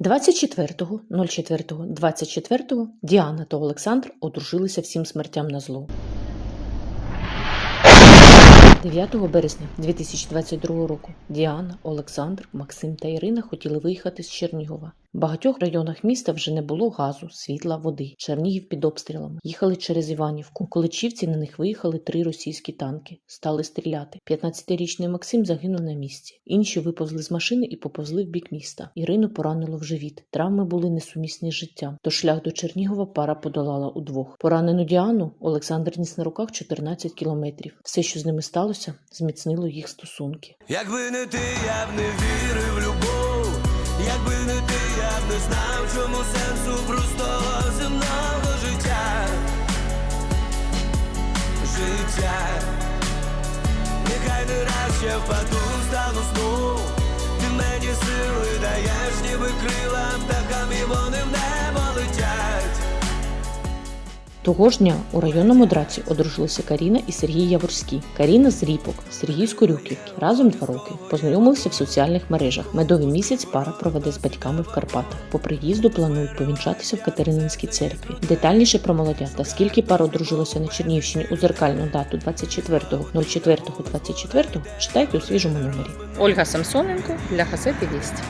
24.04.24 Діана та Олександр одружилися всім смертям на зло. 9 березня 2022 року Діана, Олександр, Максим та Ірина хотіли виїхати з Чернігова. Багатьох районах міста вже не було газу, світла, води. Чернігів під обстрілами. Їхали через Іванівку. Коли чівці на них виїхали три російські танки. Стали стріляти. 15-річний Максим загинув на місці. Інші виповзли з машини і поповзли в бік міста. Ірину поранило в живіт. Травми були несумісні з життям. Тож шлях до Чернігова пара подолала удвох. Поранену Діану Олександр ніс на руках 14 кілометрів. Все, що з ними сталося, зміцнило їх стосунки. Якби не ти, я б не вірив не ти, я б не знав, чому сенсу простого земного життя. Життя. Нехай не раз ще впаду, Того ж дня у районному драці одружилися Каріна і Сергій Яворський. Каріна з Ріпок, Сергій з Корюківки. Разом два роки. Познайомилися в соціальних мережах. Медовий місяць пара проведе з батьками в Карпатах. По приїзду планують повінчатися в Катерининській церкві. Детальніше про молодят та скільки пар одружилося на Чернігівщині у зеркальну дату 24.04.24 читайте у свіжому номері. Ольга Самсоненко для газети Вість.